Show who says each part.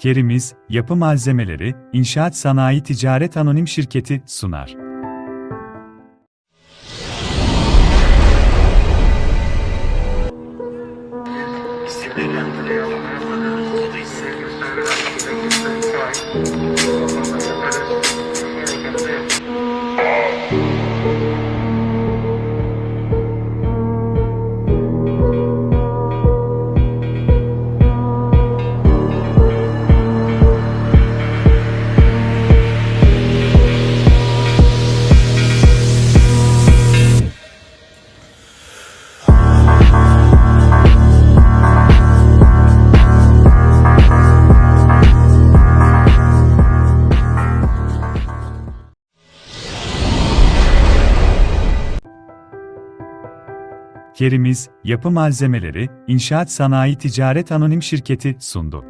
Speaker 1: Kerimiz, Yapı Malzemeleri, İnşaat Sanayi Ticaret Anonim Şirketi sunar. Kerimiz, Yapı Malzemeleri, İnşaat Sanayi Ticaret Anonim Şirketi sundu.